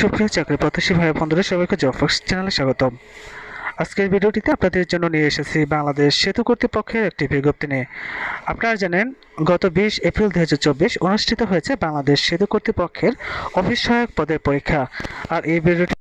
সুপ্রিয় চাকরি প্রত্যাশী ভাই বন্ধুরা, সবাইকে জবফক্স চ্যানেলে স্বাগতম। আজকের ভিডিওটিতে আপনাদের জন্য নিয়ে এসেছি বাংলাদেশ সেতু কর্তৃপক্ষের একটি বিজ্ঞপ্তি নিয়ে। আপনারা জানেন, গত বিশ এপ্রিল দুই হাজার চব্বিশ অনুষ্ঠিত হয়েছে বাংলাদেশ সেতু কর্তৃপক্ষের অফিস সহায়ক পদের পরীক্ষা। আর এই ভিডিওটি